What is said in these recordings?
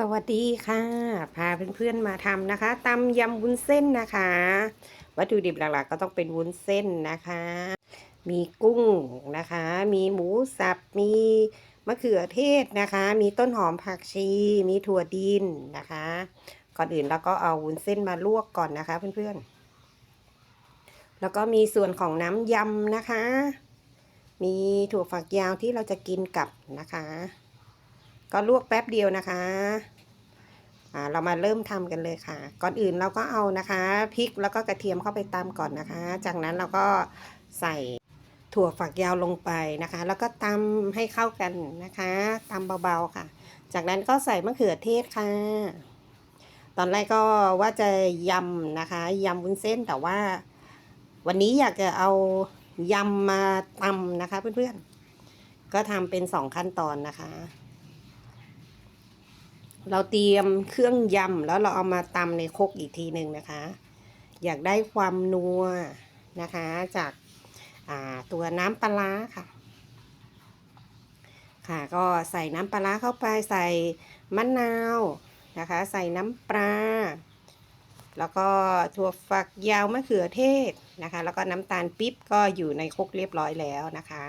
สวัสดีค่ะ พาเพื่อนๆมาทำนะคะตำยำวุ้นเส้นนะคะ วัตถุดิบหลักๆ ก็ต้องเป็นวุ้นเส้นนะคะ มีกุ้งนะคะ มีหมูสับ มีมะเขือเทศนะคะ มีต้นหอมผักชี มีถั่วดินนะคะ ก่อนอื่นเราก็เอาวุ้นเส้นมาลวกก่อนนะคะ เพื่อนๆ แล้วก็มีส่วนของน้ำยำนะคะ มีถั่วฝักยาวที่เราจะกินกับนะคะ ก็ลวกแป๊บเดียวนะคะอ่าเรามาเริ่มทำกันเลยค่ะ ก่อนอื่นเราก็เอานะคะพริกแล้วก็กระเทียมเข้าไปตำก่อนนะคะ จากนั้นเราก็ใส่ถั่วฝักยาวลงไปนะคะ แล้วก็ตำให้เข้ากันนะคะตำเบาๆค่ะ จากนั้นก็ใส่มะเขือเทศค่ะ ตอนแรกก็ว่าจะยำนะคะยำวุ้นเส้นแต่ว่า วันนี้อยากจะเอายำมาตำนะคะเพื่อนๆก็ทำเป็นสองขั้นตอนนะคะ เราเตรียมเครื่องยำแล้วเราเอามาตำในคกอีกทีหนึ่งนะคะ อยากได้ความนัวนะคะ จากตัวน้ำปลาค่ะ ค่ะก็ใส่น้ำปลาเข้าไปใส่มะนาวนะคะ ใส่น้ำปลาแล้วก็ถั่วฝักยาวมะเขือเทศนะคะ แล้วก็น้ำตาลปิ๊บก็อยู่ในคกเรียบร้อยแล้วนะคะ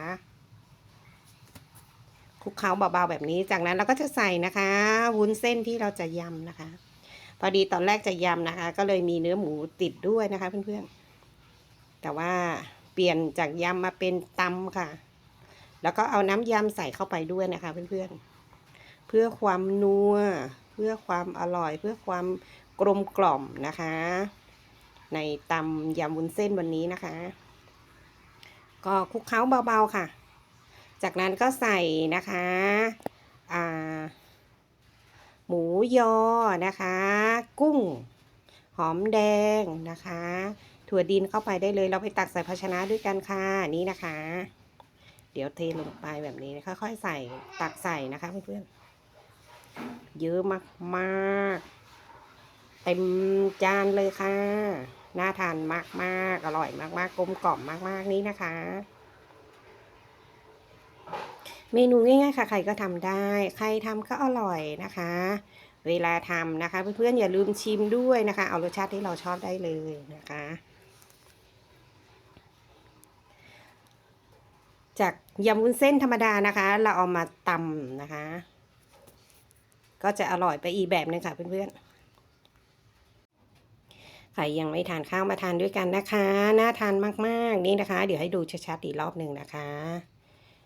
ลุกเคล้าเบาๆแบบนี้ จากนั้นเราก็จะใส่นะคะ วุ้นเส้นที่เราจะยำนะคะ พอดีตอนแรกจะยำนะคะ ก็เลยมีเนื้อหมูติดด้วยนะคะเพื่อนๆ แต่ว่าเปลี่ยนจากยำมาเป็นตำค่ะ แล้วก็เอาน้ำยำใส่เข้าไปด้วยนะคะเพื่อนๆ เพื่อความนัว เพื่อความอร่อย เพื่อความกลมกล่อมนะคะ ในตำยำวุ้นเส้นวันนี้นะคะ ก็คลุกเคล้าเบาๆค่ะ จากนั้นก็ใส่นะคะหมูยอนะคะ กุ้ง หอมแดงนะคะ ถั่วดินเข้าไปได้เลยเราไปตักใส่ภาชนะด้วยกันค่ะนี่นะคะ เดี๋ยวเทลงไปแบบนี้ค่อยๆใส่ตักใส่นะคะเพื่อนๆเยอะมากๆเต็มจานเลยค่ะน่าทานมากๆ อร่อยมากๆกลมกล่อมมากๆนี้นะคะ เมนูง่ายๆค่ะใครก็ทำได้ ใครทำก็อร่อยนะคะ เวลาทำนะคะ เพื่อนๆอย่าลืมชิมด้วยนะคะ เอารสชาติที่เราชอบได้เลยนะคะ จากยำวุ้นเส้นธรรมดานะคะ เราเอามาตำนะคะ ก็จะอร่อยไปอีกแบบนึงค่ะเพื่อนๆใครยังไม่ทานข้าวมาทานด้วยกันนะคะ น่าทานมาก ๆ นี่นะคะ เดี๋ยวให้ดูชัดๆอีกรอบหนึ่งนะคะ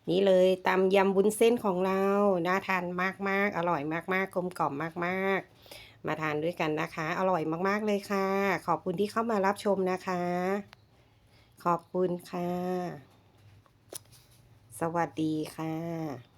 นี่เลยตำยำบุญเส้นของเราน่าทานมากๆ อร่อยมากๆกลมกล่อมมากๆ มาทานด้วยกันนะคะ อร่อยมากๆเลยค่ะ ขอบคุณที่เข้ามารับชมนะคะ ขอบคุณค่ะ สวัสดีค่ะ